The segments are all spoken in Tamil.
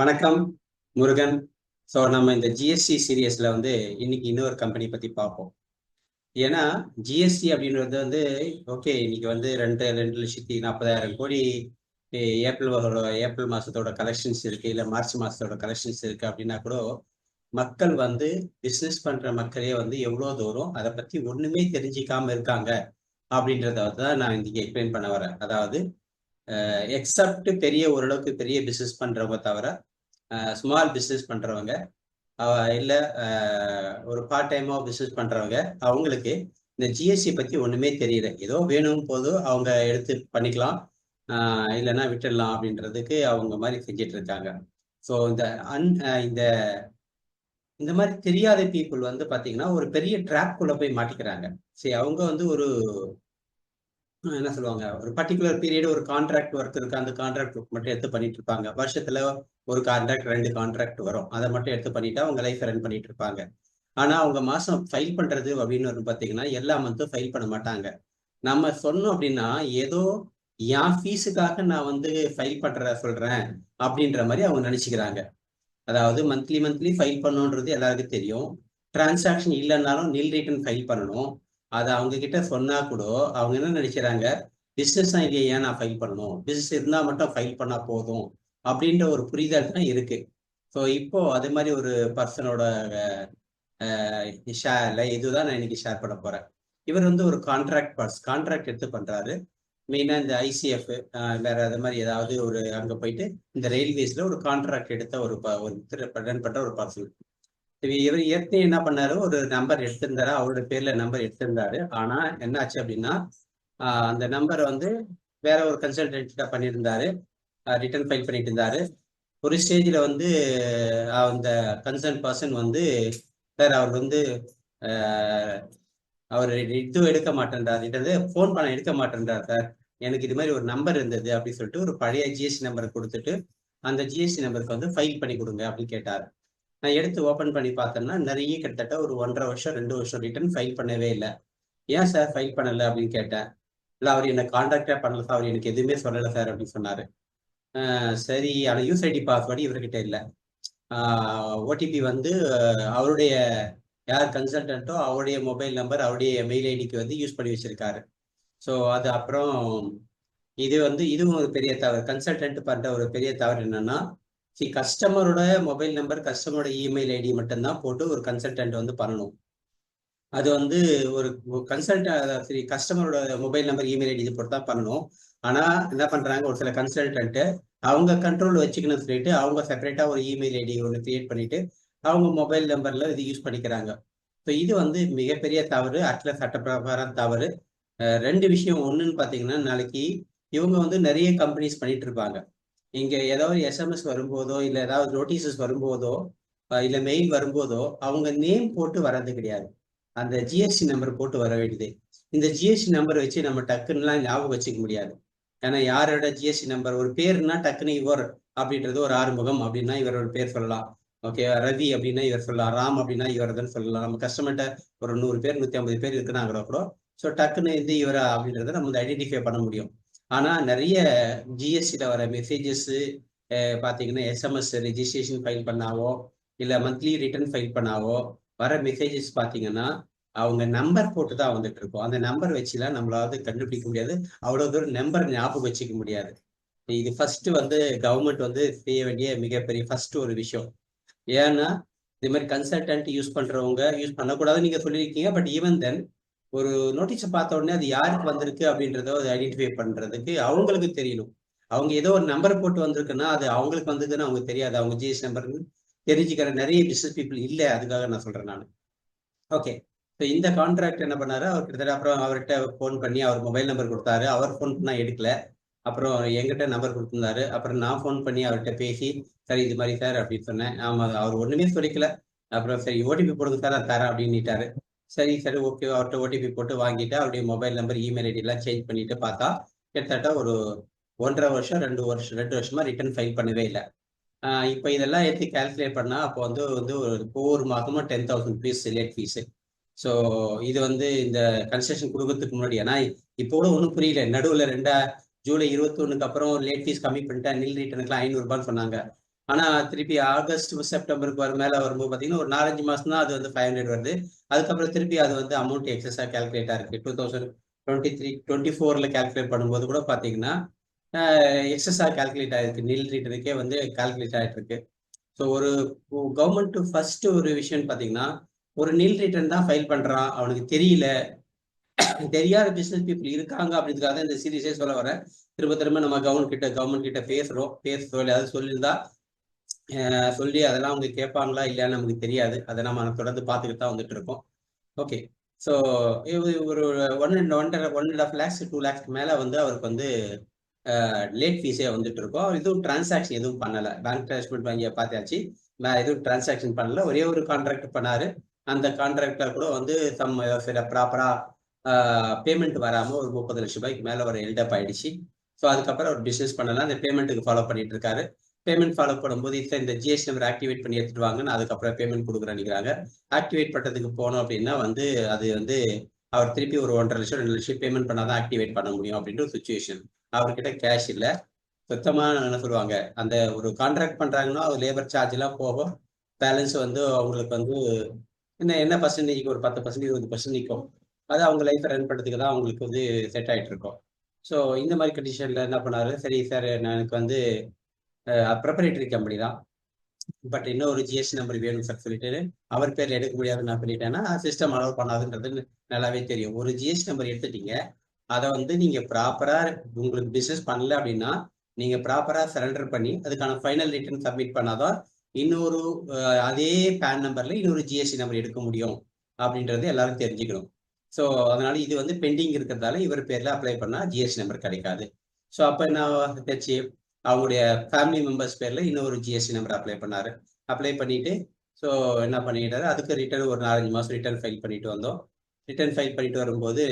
வணக்கம் முருகன். ஸோ நம்ம இந்த ஜிஎஸ்டி சீரியஸில் வந்து இன்னைக்கு இன்னொரு கம்பெனி பற்றி பார்ப்போம். ஏன்னா ஜிஎஸ்டி அப்படின்றது வந்து ஓகே இன்னைக்கு வந்து ரெண்டு ரெண்டு லட்சத்தி நாற்பதாயிரம் கோடி ஏப்ரல் ஏப்ரல் மாதத்தோட கலெக்ஷன்ஸ் இருக்குது இல்லை மார்ச் மாதத்தோட கலெக்ஷன்ஸ் இருக்குது அப்படின்னா கூட மக்கள் வந்து பிசினஸ் பண்ணுற மக்களே வந்து எவ்வளோ தூரம் அதை பற்றி ஒன்றுமே தெரிஞ்சிக்காமல் இருக்காங்க அப்படின்றத தான் நான் இன்றைக்கி எக்ஸ்பிளைன் பண்ண வரேன். அதாவது எக்ஸப்ட் பெரிய ஓரளவுக்கு பெரிய பிஸ்னஸ் பண்ணுறவங்க தவிர ஸ்மால் பிஸ்னஸ் பண்றவங்க இல்லை ஒரு பார்ட் டைமா பிஸ்னஸ் பண்றவங்க அவங்களுக்கு இந்த ஜிஎஸ்டி பத்தி ஒண்ணுமே தெரியல. ஏதோ வேணும் போதும் அவங்க எடுத்து பண்ணிக்கலாம். இல்லைன்னா விட்டுடலாம் அப்படின்றதுக்கு அவங்க மாதிரி செஞ்சிட்டு இருக்காங்க. ஸோ இந்த அன் இந்த இந்த மாதிரி தெரியாத பீப்புள் வந்து பார்த்தீங்கன்னா ஒரு பெரிய ட்ராப் குள்ள போய் மாட்டிக்கிறாங்க. சரி அவங்க வந்து ஒரு என்ன சொல்லுவாங்க? ஒரு பர்டிகுலர் பீரியட் ஒரு கான்ட்ராக்ட் ஒர்க் இருக்கு. அந்த கான்ட்ராக்ட் ஒர்க் மட்டும் எடுத்து பண்ணிட்டு இருப்பாங்க வருஷத்துல ஒரு கான்ட்ராக்ட் ரெண்டு கான்ட்ராக்ட் வரும். அதை மட்டும் எடுத்து பண்ணிட்டு அவங்க லைஃப் ரன் பண்ணிட்டு இருப்பாங்க ஆனா அவங்க மாசம் ஃபைல் பண்றது அப்படின்னு வந்து பாத்தீங்கன்னா எல்லா மந்த்தும் ஃபைல் பண்ண மாட்டாங்க. நம்ம சொன்னோம் அப்படின்னா ஏதோ என் ஃபீஸுக்காக நான் வந்து ஃபைல் பண்ற சொல்றேன் அப்படின்ற மாதிரி அவங்க நினைச்சுக்கிறாங்க. அதாவது மந்த்லி மந்த்லி ஃபைல் பண்ணணுன்றது எல்லாருக்கும் தெரியும். டிரான்சாக்ஷன் இல்லைன்னாலும் நில் ரிட்டர்ன் ஃபைல் பண்ணணும். அதை அவங்க கிட்ட சொன்னா கூட அவங்க என்ன நினைக்கிறாங்க? பிசினஸ் ஐடியா ஏன் நான் ஃபைல் பண்ணணும்? பிசினஸ் இருந்தா மட்டும் ஃபைல் பண்ணா போதும். அப்படின்ற ஒரு புரிதல் தான் இருக்கு. ஸோ இப்போ அது மாதிரி ஒரு பர்சனோட ஷேர்ல இதுதான் நான் இன்னைக்கு ஷேர் பண்ண போறேன். இவர் வந்து ஒரு கான்ட்ராக்ட் பர்ஸ் கான்ட்ராக்ட் எடுத்து பண்றாரு. மெயினா இந்த ஐசிஎஃப் வேற அது மாதிரி ஏதாவது ஒரு அங்க போயிட்டு இந்த ரயில்வேஸ்ல ஒரு கான்ட்ராக்ட் எடுத்த ஒரு ப- ஒரு ரன் பண்ற ஒரு பர்சன் இவர் ஏற்கனவே என்ன பண்ணாரு? ஒரு நம்பர் எடுத்திருந்தாரு. அவரோட பேர்ல நம்பர் எடுத்திருந்தாரு. ஆனா என்னாச்சு அப்படின்னா அந்த நம்பர் வந்து வேற ஒரு கன்சல்டன்ட் பண்ணியிருந்தாரு. ரிட்டர்ன் ஃபைல் பண்ணிட்டு இருந்தாரு ஒரு ஸ்டேஜில் வந்து அந்த கன்சர்ன் பர்சன் வந்து சார் அவர் வந்து அவர் இது எடுக்க மாட்டேன்றார். ஃபோன் பண்ண எடுக்க மாட்டேன்றார் சார். எனக்கு இது மாதிரி ஒரு நம்பர் இருந்தது அப்படின்னு சொல்லிட்டு ஒரு பழைய ஜிஎஸ்டி நம்பர் கொடுத்துட்டு அந்த ஜிஎஸ்டி நம்பருக்கு வந்து ஃபைல் பண்ணி கொடுங்க அப்படின்னு கேட்டார். நான் எடுத்து ஓப்பன் பண்ணி பார்த்தேன்னா நிறைய கிட்டத்தட்ட ஒரு ஒன்றரை வருஷம் ரெண்டு வருஷம் ரிட்டர்ன் ஃபைல் பண்ணவே இல்லை. ஏன் சார் ஃபைல் பண்ணலை அப்படின்னு கேட்டேன். இல்லை அவர் என்னை கான்டாக்டே பண்ணல சார் அவர் எனக்கு எதுவுமே சொல்லலை சார் அப்படின்னு சொன்னார். சரி ஆனால் யூஸ் ஐடி பாஸ்வேர்டு இவர்கிட்ட இல்லை. ஓடிபி வந்து அவருடைய யார் கன்சல்டன்ட்டோ அவருடைய மொபைல் நம்பர் அவருடைய மெயில் ஐடிக்கு வந்து யூஸ் பண்ணி வச்சிருக்காரு. ஸோ அது அப்புறம் இது வந்து இதுவும் ஒரு பெரிய தவறு. கன்சல்டன்ட் பண்ணுற ஒரு பெரிய தவறு என்னன்னா சி கஸ்டமரோட மொபைல் நம்பர் கஸ்டமரோட இமெயில் ஐடி மட்டும்தான் போட்டு ஒரு கன்சல்டன்ட் வந்து பண்ணணும். அது வந்து ஒரு கன்சல்ட் சரி கஸ்டமரோட மொபைல் நம்பர் இமெயில் ஐடி இது போட்டு தான் பண்ணணும். ஆனால் என்ன பண்ணுறாங்க ஒரு சில கன்சல்டன்ட்டு அவங்க கண்ட்ரோல் வச்சுக்கணும்னு சொல்லிட்டு அவங்க செப்பரேட்டாக ஒரு இமெயில் ஐடி ஒன்று கிரியேட் பண்ணிட்டு அவங்க மொபைல் நம்பரில் இது யூஸ் பண்ணிக்கிறாங்க. ஸோ இது வந்து மிகப்பெரிய தவறு அட்ல சட்டப்பிரகாரம் தவறு. ரெண்டு விஷயம் ஒன்றுன்னு பார்த்தீங்கன்னா நாளைக்கு இவங்க வந்து நிறைய கம்பெனிஸ் பண்ணிட்டு இருப்பாங்க. இங்க ஏதாவது எஸ்எம்எஸ் வரும்போதோ இல்ல ஏதாவது நோட்டீசஸ் வரும்போதோ இல்லை இல்ல மெயில் வரும்போதோ அவங்க நேம் போட்டு வர்றது கிடையாது. அந்த ஜிஎஸ்டி நம்பர் போட்டு வர வேண்டியது. இந்த ஜிஎஸ்டி நம்பர் வச்சு நம்ம டக்குன்னுலாம் ஞாபகம் வச்சுக்க முடியாது. ஏன்னா யாரோட ஜிஎஸ்டி நம்பர் ஒரு பேர்னா டக்குன்னு இவர் அப்படின்றது ஒரு ஆறுமுகம் அப்படின்னா இவரோட பேர் சொல்லலாம். ஓகே ரவி அப்படின்னா இவர் சொல்லலாம். ராம் அப்படின்னா இவர்தான் சொல்லலாம். நம்ம கஸ்டமர்கிட்ட ஒரு நூறு பேர் நூத்தி ஐம்பது பேர் இருக்குனாங்க கூட ஸோ டக்குன்னு இது இவரா அப்படின்றத நம்ம வந்து ஐடென்டிஃபை பண்ண முடியும். ஆனா நிறைய ஜிஎஸ்டில வர மெசேஜஸ் பாத்தீங்கன்னா எஸ்எம்எஸ் ரெஜிஸ்ட்ரேஷன் ஃபைல் பண்ணாவோ இல்ல மந்த்லி ரிட்டர்ன் ஃபைல் பண்ணாவோ வர மெசேஜஸ் பாத்தீங்கன்னா அவங்க நம்பர் போட்டு தான் வந்துட்டு இருக்கோம் அந்த நம்பர் வச்சுலாம் நம்மளாவது கண்டுபிடிக்க முடியாது. அவ்வளவு தூரம் நம்பர் ஞாபகம் வச்சுக்க முடியாது. இது ஃபர்ஸ்ட் வந்து கவர்மெண்ட் வந்து செய்ய வேண்டிய மிகப்பெரிய ஃபர்ஸ்ட் ஒரு விஷயம். ஏன்னா இது மாதிரி கன்சல்டன்ட் யூஸ் பண்றவங்க யூஸ் பண்ணக்கூடாதுன்னு நீங்க சொல்லியிருக்கீங்க. பட் ஈவன் தென் ஒரு நோட்டீஸை பார்த்த உடனே அது யாருக்கு வந்திருக்கு அப்படின்றத ஒரு ஐடென்டிஃபை பண்ணுறதுக்கு அவங்களுக்கு தெரியணும். அவங்க ஏதோ ஒரு நம்பர் போட்டு வந்திருக்குன்னா அது அவங்களுக்கு வந்ததுன்னு அவங்க தெரியாது. அவங்க ஜிஎஸ் நம்பர்னு தெரிஞ்சுக்கிற நிறைய பிஸ்னஸ் பீப்புள் இல்லை. அதுக்காக நான் சொல்கிறேன் நான். ஓகே ஸோ இந்த கான்ட்ராக்ட் என்ன பண்ணாரு? அவர் கிட்டத்தட்ட அப்புறம் அவர்கிட்ட ஃபோன் பண்ணி அவர் மொபைல் நம்பர் கொடுத்தாரு. அவர் ஃபோன் பண்ணால் எடுக்கல. அப்புறம் எங்கிட்ட நம்பர் கொடுத்துருந்தாரு. அப்புறம் நான் ஃபோன் பண்ணி அவர்கிட்ட பேசி சரி இது மாதிரி சார் அப்படின்னு சொன்னேன். ஆமாம் அவர் ஒன்றுமே சொல்லிக்கல. அப்புறம் சரி ஓடிபி போடுங்க சார் நான் தரேன் அப்படின்னுட்டாரு சரி சரி ஓகே அவர்கிட்ட ஓடிபி போட்டு வாங்கிட்டு அவருடைய மொபைல் நம்பர் இமெயில் ஐடிலாம் சேஞ்ச் பண்ணிட்டு பார்த்தா கிட்டத்தட்ட ஒரு ஒன்றரை வருஷம் ரெண்டு வருஷம் ரெண்டு வருஷமா ரிட்டர்ன் ஃபைல் பண்ணவே இல்லை. இப்போ இதெல்லாம் எடுத்து கால்குலேட் பண்ணா அப்போ வந்து வந்து ஒரு ஒவ்வொரு மாதமும் ten thousand fees late fees so இது வந்து இந்த கன்ஸ்ட்ரக்ஷன் கொடுக்கறதுக்கு முன்னாடி ஏன்னா இப்போ கூட ஒன்றும் புரியல. நடுவில் ரெண்டா ஜூலை இருபத்தொன்னுக்கு அப்புறம் லேட் ஃபீஸ் கம்மி பண்ணிட்டேன் நில் ரிட்டர்னுக்குலாம் ஐநூறுரூபான்னு சொன்னாங்க. ஆனா திருப்பி ஆகஸ்ட் செப்டம்பருக்கு வர மேல வரும்போது பாத்தீங்கன்னா ஒரு நாலஞ்சு மாசம் தான் அது வந்து ஃபைவ் ஹண்ட்ரட் வருது. அதுக்கப்புறம் திருப்பி அது வந்து அமௌண்ட் எக்ஸஸா கேல்குலேட் ஆயிருக்கு two thousand twenty three twenty ஃபோர்ல கேல்குலேட் பண்ணும்போது கூட பாத்தீங்கன்னா எக்ஸஸா கால்குலேட் ஆயிருக்கு. நில் ரீட்டனுக்கே வந்து கால்குலேட் ஆயிட்டு இருக்கு. ஸோ ஒரு கவர்மெண்ட் ஃபர்ஸ்ட் ஒரு விஷயம் பாத்தீங்கன்னா ஒரு நில் ரிட்டர்ன் தான் ஃபைல் பண்றான். அவனுக்கு தெரியல. தெரியாத பிசினஸ் பீப்புள் இருக்காங்க அப்படின்றதுக்காக இந்த சீரியஸே சொல்ல வரேன். திரும்ப திரும்ப நம்ம கவர்மெண்ட் கிட்ட கவர்மெண்ட் கிட்ட பேசுறோம். பேசுறோம். ஏதாவது சொல்லியிருந்தா சொல்லி அதெல்லாம் அவங்க கேட்பாங்களா இல்லையான்னு நமக்கு தெரியாது. அதை நம்ம தொடர்ந்து பார்த்துக்கிட்டு தான் வந்துட்டு இருக்கோம். ஓகே ஸோ ஒரு one and one one and half lakhs two லேக்ஸ்க்கு மேலே வந்து அவருக்கு வந்து லேட் ஃபீஸே வந்துட்டு இருக்கோம். இதுவும் டிரான்சாக்ஷன் எதுவும் பண்ணலை. பேங்க் ட்ரான்ஸ்மெண்ட் வங்கியை பார்த்தாச்சு. எதுவும் டிரான்சாக்ஷன் பண்ணல. ஒரே ஒரு கான்ட்ராக்ட் பண்ணாரு. அந்த கான்ட்ராக்டர் கூட வந்து சம் சில ப்ராப்பராக பேமெண்ட் வராமல் ஒரு முப்பது லட்சம் ரூபாய்க்கு மேலே ஒரு எல்டப் ஆயிடுச்சு. ஸோ அதுக்கப்புறம் ஒரு பிஸ்னஸ் பண்ணலாம். அந்த பேமெண்ட்டுக்கு ஃபாலோ பண்ணிட்டு இருக்காரு. பேமெண்ட் ஃபாலோ பண்ணும்போது இந்த ஜிஎஸ்டி நம்பர் ஆக்டிவேட் பண்ணி எடுத்துட்டு வாங்கன்னு அதுக்கப்புறம் பேமெண்ட் கொடுக்குறேன்னு ஆக்டிவேட் பண்ணுறதுக்கு போனோம் அப்படின்னா வந்து அது வந்து அவர் திருப்பி ஒரு ஒன்றரை லட்சம் ரெண்டு லட்சம் பேமெண்ட் பண்ணாதான் ஆக்டிவேட் பண்ண முடியும் அப்படின்ற ஒரு சுச்சுவேஷன் அவர்கிட்ட கேஷ் இல்லை. சுத்தமாக என்ன சொல்லுவாங்க அந்த ஒரு கான்ட்ராக்ட் பண்ணுறாங்கன்னா அது லேபர் சார்ஜ் எல்லாம் போகும். பேலன்ஸ் வந்து அவங்களுக்கு வந்து என்ன என்ன பர்சன்டேஜ்க்கு ஒரு பத்து பர்சன்டேஜ் இருபது பர்சன்ட் நிற்கும் அது அவங்க லைஃப்பை ரன் பண்ணுறதுக்கு தான் அவங்களுக்கு வந்து செட் ஆகிட்டு இருக்கும். ஸோ இந்த மாதிரி கண்டிஷனில் என்ன பண்ணாரு? சரி சார் எனக்கு வந்து ப்ரிப்பரேட்டரி கம்பெனி தான். பட் இன்னும் ஒரு ஜிஎஸ்டி நம்பர் வேணும் சார் சொல்லிட்டு அவர் பேர்ல எடுக்க முடியாதுன்னு நான் பண்ணிட்டேன்னா சிஸ்டம் அலோவ் பண்ணாதுன்றது நல்லாவே தெரியும். ஒரு ஜிஎஸ்டி நம்பர் எடுத்துட்டீங்க அதை வந்து நீங்க ப்ராப்பரா உங்களுக்கு பிசினஸ் பண்ணல அப்படின்னா நீங்க ப்ராப்பரா சரண்டர் பண்ணி அதுக்கான ஃபைனல் ரிட்டர்ன் சப்மிட் பண்ணாதான் இன்னொரு அதே பேன் நம்பர்ல இன்னொரு ஜிஎஸ்டி நம்பர் எடுக்க முடியும் அப்படின்றது எல்லாரும் தெரிஞ்சுக்கணும். ஸோ அதனால இது வந்து பெண்டிங் இருக்கிறதால இவர் பேர்ல அப்ளை பண்ணா ஜிஎஸ்டி நம்பர் கிடைக்காது. ஸோ அப்போ என்ன ஆச்சு? அவங்களுடைய ஃபேமிலி மெம்பர்ஸ் பேர்ல இன்னொரு ஜிஎஸ்டி நம்பர் அப்ளை பண்ணாரு. அப்ளை பண்ணிட்டு ஸோ என்ன பண்ணிட்டாரு? அதுக்கு ரிட்டர்ன் ஒரு நாலஞ்சு மாதம் ரிட்டர்ன் ஃபைல் பண்ணிட்டு வந்தோம். ரிட்டர்ன் ஃபைல் பண்ணிட்டு வரும்போது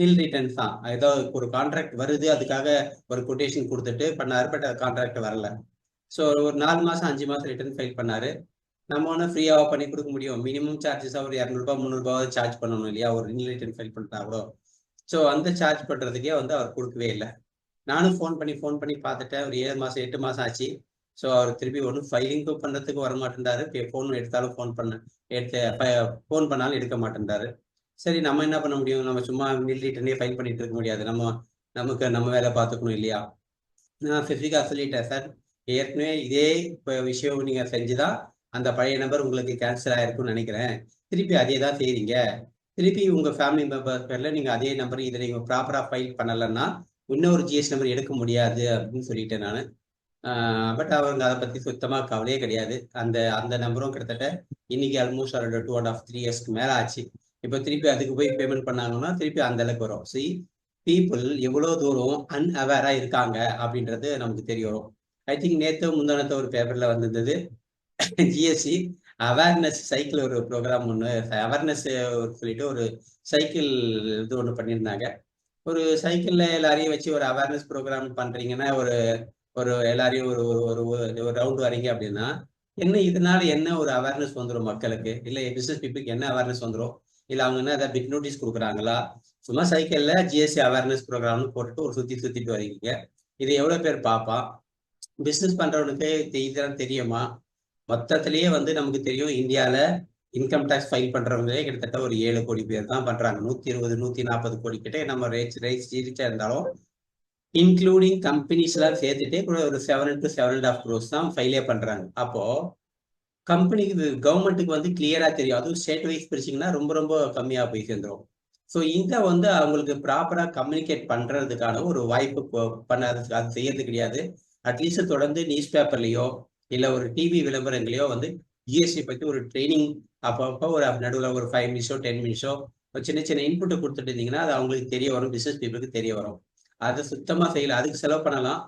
நில் ரிட்டர்ன்ஸ் தான். ஏதோ ஒரு கான்ட்ராக்ட் வருது அதுக்காக ஒரு கொட்டேஷன் கொடுத்துட்டு பண்ணாரு பட் அது கான்ட்ராக்ட் வரல. ஸோ ஒரு நாலு மாதம் அஞ்சு மாதம் ரிட்டர்ன் ஃபைல் பண்ணாரு. நம்ம ஒன்றும் ஃப்ரீயாக பண்ணி கொடுக்க முடியும். மினிமம் சார்ஜஸாக ஒரு இரநூறுபா முந்நூறுபாவது சார்ஜ் பண்ணணும் இல்லையா? ஒரு நில் ரிட்டர்ன் ஃபைல் பண்ணிட்டா கூட. ஸோ அந்த சார்ஜ் பண்ணுறதுக்கே வந்து அவர் கொடுக்கவே இல்லை. நானும் ஃபோன் பண்ணி ஃபோன் பண்ணி பார்த்துட்டேன். ஒரு ஏழு மாதம் எட்டு மாதம் ஆச்சு. ஸோ அவர் திருப்பி ஒன்றும் ஃபைலிங்கும் பண்ணுறதுக்கு வர மாட்டேன்றாரு ஃபோன் எடுத்தாலும் ஃபோன் பண்ண எடுத்து ஃபோன் பண்ணாலும் எடுக்க மாட்டேன்றாரு சரி நம்ம என்ன பண்ண முடியும்? நம்ம சும்மா மில்லிட்டனே ஃபைல் பண்ணிட்டு இருக்க முடியாது. நம்ம நமக்கு நம்ம வேலை பார்த்துக்கணும் இல்லையா? நான் ஸ்பெசிஃபிக்காக சொல்லிட்டேன் சார் ஏற்கனவே இதே விஷயம் நீங்கள் செஞ்சுதான் அந்த பழைய நம்பர் உங்களுக்கு கேன்சல் ஆயிருக்கும்னு நினைக்கிறேன். திருப்பி அதே தான் செய்கிறீங்க திருப்பி உங்கள் ஃபேமிலி மெம்பர் பேரில் நீங்கள் அதே நம்பர் இதை நீங்கள் ப்ராப்பராக ஃபைல் பண்ணலைன்னா இன்னொரு ஜிஎஸ் நம்பர் எடுக்க முடியாது அப்படின்னு சொல்லிட்டேன் நான். பட் அவங்க அதை பற்றி சுத்தமாக கவலையே கிடையாது. அந்த அந்த நம்பரும் கிட்டத்தட்ட இன்னைக்கு ஆல்மோஸ்ட் அவரோட டூ அண்ட் ஆஃப் த்ரீ இயர்ஸ்க்கு மேலே ஆச்சு. இப்போ திருப்பி அதுக்கு போய் பேமெண்ட் பண்ணாங்கன்னா திருப்பி அந்த அளவுக்கு வரும். சி பீப்புள் எவ்வளோ தூரம் அன்அவேராக இருக்காங்க அப்படின்றது நமக்கு தெரிய வரும். ஐ திங்க் நேற்று முந்தானத்தை ஒரு பேப்பரில் வந்திருந்தது. ஜிஎஸ்சி அவேர்னஸ் சைக்கிள் ஒரு ப்ரோக்ராம் ஒன்று அவேர்னஸ் சொல்லிட்டு ஒரு சைக்கிள் இது ஒன்று பண்ணியிருந்தாங்க. ஒரு சைக்கிள்ல எல்லாரையும் வச்சு ஒரு அவேர்னஸ் ப்ரோக்ராம் பண்றீங்கன்னா ஒரு ஒரு எல்லாரையும் ஒரு ஒரு ஒரு ரவுண்ட் வரீங்க அப்படின்னா என்ன இதனால என்ன ஒரு அவேர்னஸ் வந்துடும் மக்களுக்கு? இல்லை பிசினஸ் பீப்புளுக்கு என்ன அவேர்னஸ் வந்துடும் இல்லை அவங்க என்ன ஏதாவது பிக் நோட்டீஸ் கொடுக்குறாங்களா? சும்மா சைக்கிள்ல ஜிஎஸ்டி அவேர்னஸ் ப்ரோக்ராம்னு போட்டுட்டு ஒரு சுத்தி சுத்திட்டு வரீங்க இது எவ்வளவு பேர் பார்ப்பான் பிசினஸ் பண்றவனுக்கு இதெல்லாம் தெரியுமா? மொத்தத்திலேயே வந்து நமக்கு தெரியும் இந்தியால இன்கம் டேக்ஸ் ஃபைல் பண்றவங்களே கிட்டத்தட்ட ஒரு ஏழு கோடி பேர் தான் பண்றாங்க. நூத்தி இருபது நூத்தி நாற்பது கோடி கிட்ட நம்ம ரேஜ் ரேட்ஸ் ரீச்சா இருந்தாலும் இன்க்ளூடிங் கம்பெனிஸ் எல்லாம் சேர்த்துட்டே கூட ஒரு seven to seven and half crores தான் ஃபைலே பண்றாங்க. அப்போ கம்பெனிக்கு கவர்மெண்ட்டுக்கு வந்து கிளியரா தெரியும். அதுவும் ஸ்டேட் வைஸ் பிரிச்சிங்கன்னா ரொம்ப ரொம்ப கம்மியா போய் சேர்ந்துடும் ஸோ இந்த வந்து அவங்களுக்கு ப்ராப்பரா கம்யூனிகேட் பண்றதுக்கான ஒரு வாய்ப்பு பண்ணாததுக்கு அது செய்யறது கிடையாது. அட்லீஸ்ட் தொடர்ந்து நியூஸ் பேப்பர்லயோ இல்ல ஒரு டிவி விளம்பரங்களையோ வந்து ஜிஎஸ்டி பத்தி ஒரு ட்ரைனிங் அப்பப்போ ஒரு நடுவில் ஒரு ஃபைவ் மினிட்ஸோ டென் மினிட்ஸோ ஒரு சின்ன சின்ன இன்புட்டை கொடுத்துட்டு இருந்தீங்கன்னா அது அவங்களுக்கு தெரிய வரும் பிஸ்னஸ் பீப்புளுக்கு தெரிய வரும். அதை சுத்தமாக செய்யல. அதுக்கு செலவு பண்ணலாம்.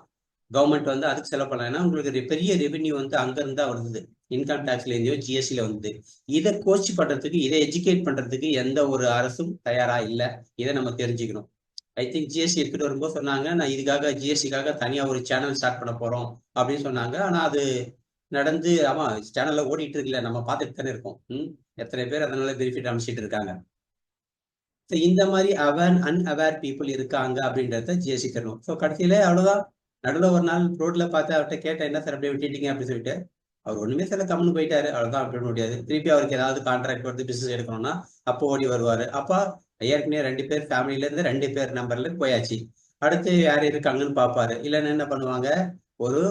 கவர்மெண்ட் வந்து அதுக்கு செலவு பண்ணலாம். உங்களுக்கு பெரிய ரெவென்யூ வந்து அங்கிருந்தா வருது. இன்கம் டேக்ஸ்ல இருந்தோ ஜிஎஸ்டியில் வந்து. இதை கோச் பண்ணுறதுக்கு இதை எஜுகேட் பண்ணுறதுக்கு எந்த ஒரு அரசும் தயாராக இல்லை. இதை நம்ம தெரிஞ்சுக்கணும். ஐ திங்க் ஜிஎஸ்டி எடுத்துகிட்டு வரும்போது சொன்னாங்க நான் இதுக்காக ஜிஎஸ்டிக்காக தனியாக ஒரு சேனல் ஸ்டார்ட் பண்ண போகிறோம் அப்படின்னு சொன்னாங்க. ஆனால் அது நடந்து ஆமா சேனல்ல ஓடிட்டு இருக்குல்ல நம்ம பார்த்துட்டு தானே இருக்கோம். ம்? எத்தனை பேர் அதனால பெனிஃபிட் அமைச்சிட்டு இருக்காங்க? ஸோ இந்த மாதிரி அவேர் அன்அவேர் பீப்புள் இருக்காங்க அப்படின்றத ஜிஎஸ்டி தரணும். ஸோ கடைசியில அவ்வளோதான் நடுவில் ஒரு நாள் ரோட்ல பார்த்து அவர்கிட்ட கேட்டேன் என்ன சார் அப்படியே விட்டுட்டீங்க? அப்படின்னு சொல்லிட்டு அவர் ஒண்ணுமே சில கம்முன்னு போயிட்டாரு. அவ்வளவுதான் அப்படின்னு முடியாது. திருப்பி அவருக்கு ஏதாவது கான்ட்ராக்ட் வந்து பிசினஸ் எடுக்கணும்னா அப்போ ஓடி வருவாரு. அப்பா ஏற்கனவே ரெண்டு பேர் ஃபேமிலியில இருந்து ரெண்டு பேர் நம்பர்ல போயாச்சு. அடுத்து யார் இருக்காங்கன்னு பார்ப்பாரு. இல்லைன்னா என்ன பண்ணுவாங்க? ஒரு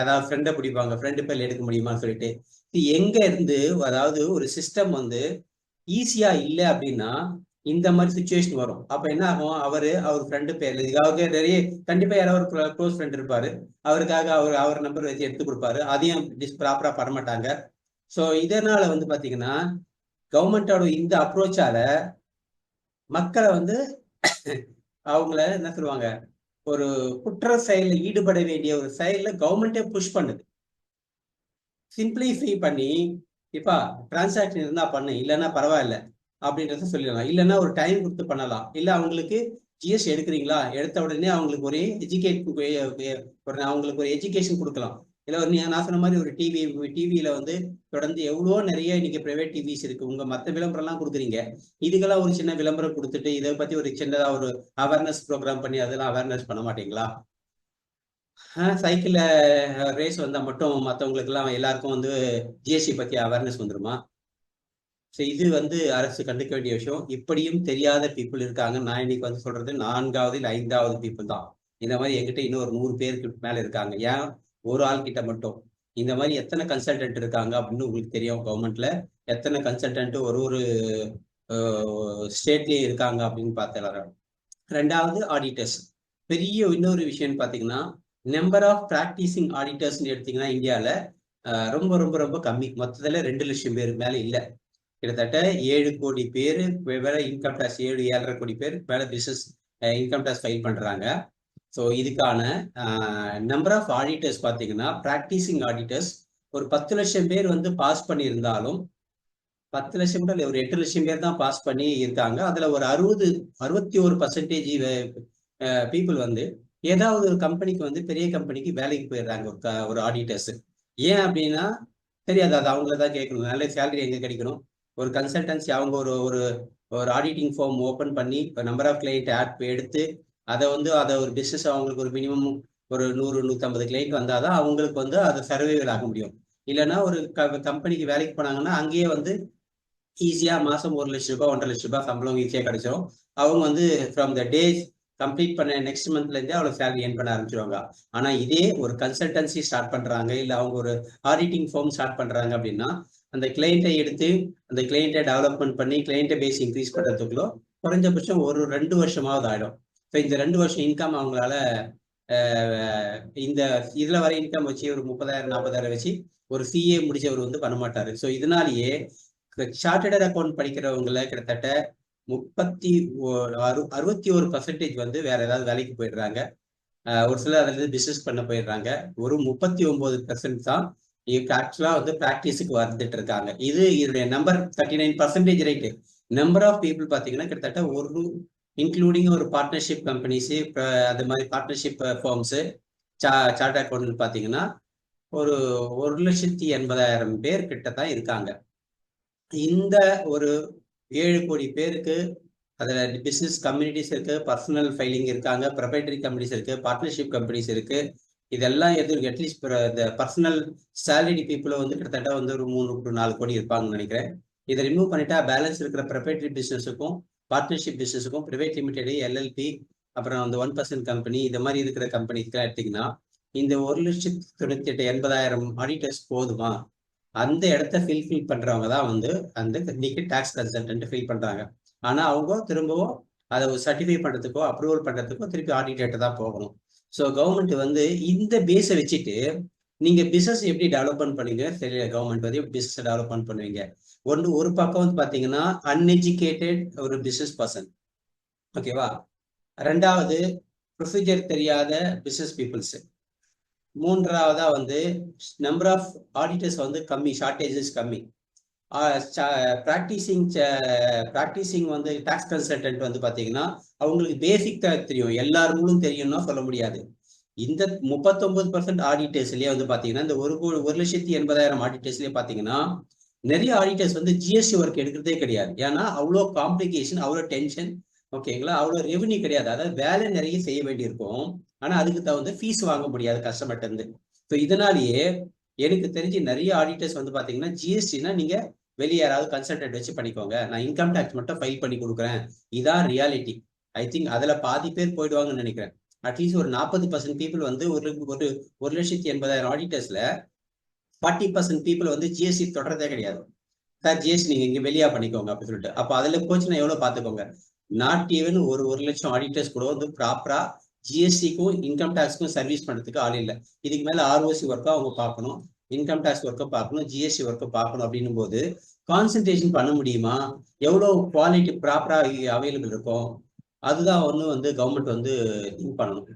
அதாவது ஃப்ரெண்டை பிடிப்பாங்க. ஃப்ரெண்டு பேர்ல எடுக்க முடியுமான்னு சொல்லிட்டு. இது எங்க இருந்து அதாவது ஒரு சிஸ்டம் வந்து ஈஸியா இல்லை அப்படின்னா இந்த மாதிரி சுச்சுவேஷன் வரும். அப்ப என்ன ஆகும்? அவரு அவர் ஃப்ரெண்டு பேர்ல இதுக்காக நிறைய கண்டிப்பா யாராவது ஒரு க்ளோஸ் ஃப்ரெண்ட் இருப்பாரு. அவருக்காக அவர் அவர் நம்பர் வச்சு எடுத்து கொடுப்பாரு. அதையும் டிஸ் ப்ராப்பரா பண்ண மாட்டாங்க ஸோ இதனால வந்து பாத்தீங்கன்னா கவர்மெண்டோட இந்த அப்ரோச்சால மக்களை வந்து அவங்கள என்ன சொல்லுவாங்க? ஒரு குற்ற செயலில் ஈடுபட வேண்டிய ஒரு செயல்ல கவர்மெண்டே புஷ் பண்ணுது. சிம்பிளிஃபை பண்ணி இப்பா டிரான்சாக்ஷன் இருந்தா பண்ணு இல்லைன்னா பரவாயில்ல அப்படின்றத சொல்லிடலாம். இல்லைன்னா ஒரு டைம் கொடுத்து பண்ணலாம். இல்லை அவங்களுக்கு ஜிஎஸ்டி எடுக்கிறீங்களா? எடுத்த உடனே அவங்களுக்கு ஒரு எஜுகேட் ஒரு அவங்களுக்கு ஒரு எஜுகேஷன் கொடுக்கலாம். இல்ல ஒரு நீ- நான் சொன்ன மாதிரி ஒரு டிவி டிவியில வந்து தொடர்ந்து எவ்வளோ நிறைய இன்னைக்கு பிரைவேட் டிவிஸ் இருக்கு. உங்க மத்த விளம்பரம்லாம் கொடுக்குறீங்க. இதுக்கெல்லாம் ஒரு சின்ன விளம்பரம் கொடுத்துட்டு இதை பத்தி ஒரு சின்னதா ஒரு அவேர்னஸ் ப்ரோக்ராம் பண்ணி அதெல்லாம் அவேர்னஸ் பண்ண மாட்டீங்களா? சைக்கிள்ல ரேஸ் வந்தா மட்டும் மற்றவங்களுக்கு எல்லாம் எல்லாருக்கும் வந்து ஜிஎஸ்டி பத்தி அவேர்னஸ் வந்துருமா? ஸோ இது வந்து அரசு கண்டுக்க வேண்டிய விஷயம். இப்படியும் தெரியாத பீப்புள் இருக்காங்க. நான் இன்னைக்கு வந்து சொல்றது நான்காவது இல்லை ஐந்தாவது பீப்புள் தான். இந்த மாதிரி என்கிட்ட இன்னும் ஒரு நூறு பேருக்கு மேல இருக்காங்க. ஏன்? ஒரு ஆள் கிட்ட மட்டும். இந்த மாதிரி எத்தனை கன்சல்டன்ட் இருக்காங்க அப்படின்னு உங்களுக்கு தெரியும் கவர்மெண்ட்ல எத்தனை கன்சல்டன்ட் ஒரு ஒரு ஸ்டேட்லயே இருக்காங்க அப்படின்னு பார்த்தேன் ரெண்டாவது ஆடிட்டர்ஸ் பெரிய இன்னொரு விஷயம்னு பார்த்தீங்கன்னா நம்பர் ஆஃப் ப்ராக்டிசிங் ஆடிட்டர்ஸ்னு எடுத்தீங்கன்னா இந்தியாவில் ரொம்ப ரொம்ப ரொம்ப கம்மி. மொத்தத்தில் ரெண்டு லட்சம் பேர் மேலே இல்லை. கிட்டத்தட்ட ஏழு கோடி பேர் வேற இன்கம் டேக்ஸ் ஏழு ஏழரை கோடி பேர் மேலே பிசினஸ் இன்கம் டேக்ஸ் ஃபைல் பண்ணுறாங்க ஸோ இதுக்கான நம்பர் ஆஃப் ஆடிட்டர்ஸ் பார்த்தீங்கன்னா ப்ராக்டிசிங் ஆடிட்டர்ஸ் ஒரு பத்து லட்சம் பேர் வந்து பாஸ் பண்ணியிருந்தாலும் பத்து லட்சம் கூட இல்லை ஒரு எட்டு லட்சம் பேர் தான் பாஸ் பண்ணி இருக்காங்க. அதில் ஒரு அறுபது அறுபத்தி ஒரு பர்சன்டேஜ் பீப்புள் வந்து ஏதாவது ஒரு கம்பெனிக்கு வந்து பெரிய கம்பெனிக்கு வேலைக்கு போயிடுறாங்க ஒரு க- ஒரு ஆடிட்டர்ஸ் ஏன் அப்படின்னா தெரியாது அது அவங்கள தான் கேட்கணும். நல்ல சேலரி எங்கே கிடைக்கணும்? ஒரு கன்சல்டன்சி அவங்க ஒரு ஒரு ஒரு ஆடிட்டிங் ஃபார்ம் ஓப்பன் பண்ணி இப்போ நம்பர் ஆஃப் கிளைண்ட் ஆட் எடுத்து அதை வந்து அதை ஒரு பிஸ்னஸ் அவங்களுக்கு ஒரு மினிமம் ஒரு நூறு நூற்றம்பது கிளைண்ட் வந்தால் தான் அவங்களுக்கு வந்து அதை சர்வைவல் ஆக முடியும். இல்லைன்னா ஒரு க கம்பெனிக்கு வேலைக்கு போனாங்கன்னா அங்கேயே வந்து ஈஸியாக மாதம் ஒரு லட்ச ரூபாய் ஒன்றரை லட்ச ரூபாய் சம்பளம் ஈஸியாக கிடைச்சிரும். அவங்க வந்து ஃப்ரம் த டே கம்ப்ளீட் பண்ண நெக்ஸ்ட் மந்த்லேருந்தே அவ்வளோ சேலரி ஏர்ன் பண்ண ஆரம்பிச்சிருவாங்க. ஆனால் இதே ஒரு கன்சல்டன்சி ஸ்டார்ட் பண்ணுறாங்க இல்லை அவங்க ஒரு ஆடிட்டிங் ஃபார்ம் ஸ்டார்ட் பண்ணுறாங்க அப்படின்னா அந்த கிளைண்ட்டை எடுத்து அந்த கிளைண்ட்டை டெவலப்மெண்ட் பண்ணி கிளைண்ட்டை பேஸ் இன்க்ரீஸ் பண்ணுறதுக்குள்ள குறைஞ்சபட்சம் ஒரு ரெண்டு வருஷமாவது ஆகிடும் ஸோ இந்த ரெண்டு வருஷம் இன்கம் அவங்களால இந்த இதுல வர இன்கம் வச்சு ஒரு முப்பதாயிரம் நாற்பதாயிரம் வச்சு ஒரு சிஏ முடிச்சவர் வந்து பண்ண மாட்டாரு. ஸோ இதனாலேயே சார்ட்டர்ட் அக்கௌண்ட் படிக்கிறவங்கள கிட்டத்தட்ட முப்பத்தி ஓ- அறு அறுபத்தி ஒரு பர்சன்டேஜ் வந்து வேற ஏதாவது வேலைக்கு போயிடுறாங்க. ஒரு சிலர் அதுல இருந்து பிசினஸ் பண்ண போயிடுறாங்க. ஒரு முப்பத்தி ஒன்பது பர்சன்ட் தான் ஆக்சுவலா வந்து ப்ராக்டிஸுக்கு வந்துட்டு இருக்காங்க. இது இதனுடைய number thirty nine percentage right number of people பார்த்தீங்கன்னா கிட்டத்தட்ட ஒரு இன்க்ளூடிங் ஒரு பார்ட்னர்ஷிப் கம்பெனிஸு அது மாதிரி பார்ட்னர்ஷிப் ஃபார்ம்ஸு சா சார்ட் அக்கௌண்ட் பார்த்தீங்கன்னா ஒரு ஒரு லட்சத்தி எண்பதாயிரம் பேர் கிட்ட தான் இருக்காங்க. இந்த ஒரு ஏழு கோடி பேருக்கு அதில் பிஸ்னஸ் கம்யூனிட்டிஸ் இருக்கு பர்சனல் ஃபைலிங் இருக்காங்க ப்ரொபைட்டரி கம்பெனிஸ் இருக்கு பார்ட்னர்ஷிப் கம்பெனிஸ் இருக்கு. இதெல்லாம் எதுவும் அட்லீஸ்ட் இந்த பர்சனல் சேலரி பீப்புள வந்து கிட்டத்தட்ட வந்து ஒரு மூணு டு நாலு கோடி இருப்பாங்கன்னு நினைக்கிறேன். இதை ரிமூவ் பண்ணிட்டா பேலன்ஸ் இருக்கிற ப்ரொபைட்டரி பிஸ்னஸுக்கும் பார்ட்னர்ஷிப் பிஸ்னஸுக்கும் ப்ரைவேட் லிமிடெட் எல்எல்பி அப்புறம் அந்த ஒன் பர்சன்ட் கம்பெனி இந்த மாதிரி இருக்கிற கம்பெனிஸ்லாம் எடுத்தீங்கன்னா இந்த ஒரு லட்சத்தி தொண்ணூத்தி எட்டு எண்பதாயிரம் ஆடிட்டர்ஸ் போதுமா? அந்த இடத்த ஃபில்ஃபில் பண்றவங்க தான் வந்து அந்த இன்னைக்கு டேக்ஸ் கன்சல்டன்ட் ஃபில் பண்ணுறாங்க ஆனால் அவங்க திரும்பவும் அதை சர்டிஃபை பண்றதுக்கோ அப்ரூவல் பண்றதுக்கோ திருப்பி ஆடிட்டர் தான் போகணும். ஸோ கவர்மெண்ட் வந்து இந்த பேஸை வச்சுட்டு நீங்கள் பிஸ்னஸ் எப்படி டெவலப்மெண்ட் பண்ணுவீங்க தெரியல கவர்மெண்ட் வந்து எப்படி டெவலப்மெண்ட் பண்ணுவீங்க. ஒன்று ஒரு பக்கம் வந்து பார்த்தீங்கன்னா அன்எஜுகேட்டட் ஒரு பிஸ்னஸ் பர்சன் ஓகேவா ரெண்டாவது ப்ரொசீஜர் தெரியாத பிஸ்னஸ் பீப்புள்ஸ் மூன்றாவதா வந்து நம்பர் ஆஃப் ஆடிட்டர்ஸ் வந்து கம்மி ஷார்டேஜஸ் கம்மி. ப்ராக்டிசிங் ப்ராக்டிசிங் வந்து டேக்ஸ் கன்சல்டன்ட் வந்து பார்த்தீங்கன்னா அவங்களுக்கு பேசிக் தெரியும். எல்லாருக்கும் தெரியும்னா சொல்ல முடியாது. இந்த முப்பத்தொன்பது பர்சன்ட் ஆடிட்டர்ஸ்லயே வந்து பார்த்தீங்கன்னா இந்த ஒரு ஒரு லட்சத்தி எண்பதாயிரம் ஆடிட்டர்ஸ்லயே பார்த்தீங்கன்னா நிறைய ஆடிட்டர்ஸ் வந்து ஜிஎஸ்டி ஒர்க் எடுக்கிறதே கிடையாது. ஏன்னா அவ்வளோ காம்ப்ளிகேஷன் அவ்வளோ டென்ஷன் ஓகேங்களா அவ்வளோ ரெவன்யூ கிடையாது. அதாவது வேலை நிறைய செய்ய வேண்டியிருக்கும். ஆனால் அதுக்கு தகுந்த ஃபீஸ் வாங்க முடியாது கஸ்டமர்ட்ட இருந்து. ஸோ இதனாலேயே எனக்கு தெரிஞ்சு நிறைய ஆடிட்டர்ஸ் வந்து பார்த்தீங்கன்னா ஜிஎஸ்டினா நீங்கள் வெளியே யாராவது கன்சல்டன்ட் வச்சு பண்ணிக்கோங்க. நான் இன்கம் டேக்ஸ் மட்டும் ஃபைல் பண்ணி கொடுக்குறேன். இதான் ரியாலிட்டி ஐ திங்க் அதில் பாதி பேர் போயிடுவாங்கன்னு நினைக்கிறேன். அட்லீஸ்ட் ஒரு நாற்பது பர்சன்ட் பீப்புள் வந்து ஒரு ஒரு ஒரு லட்சத்தி எண்பதாயிரம் ஆடிட்டர்ஸில் ஃபார்ட்டி பர்சன்ட் பீப்புள் வந்து ஜிஎஸ்டி தொடர்றதே கிடையாது. சார் ஜிஎஸ்டி நீங்க இங்க வெளியா பண்ணிக்கோங்க அப்படின்னு சொல்லிட்டு. அப்ப அதுல போச்சுன்னா எவ்வளவு பாத்துக்கோங்க? நாட் ஈவன் ஒரு ஒரு லட்சம் ஆடிட்டர்ஸ் கூட வந்து ப்ராப்பரா ஜிஎஸ்டிக்கும் இன்கம் டேக்ஸ்க்கும் சர்வீஸ் பண்றதுக்கு ஆள் இல்லை. இதுக்கு மேல ஆர்ஓசி ஒர்க்கா அவங்க பார்க்கணும். இன்கம் டேக்ஸ் ஒர்க்கை பார்க்கணும். ஜிஎஸ்டி ஒர்க்கை பார்க்கணும் அப்படின்னும் போது கான்சென்ட்ரேஷன் பண்ண முடியுமா? எவ்வளவு குவாலிட்டி ப்ராப்பரா அவைலபிள் இருக்கும் அதுதான் ஒன்று வந்து கவர்மெண்ட் வந்து திங்க் பண்ணணும்.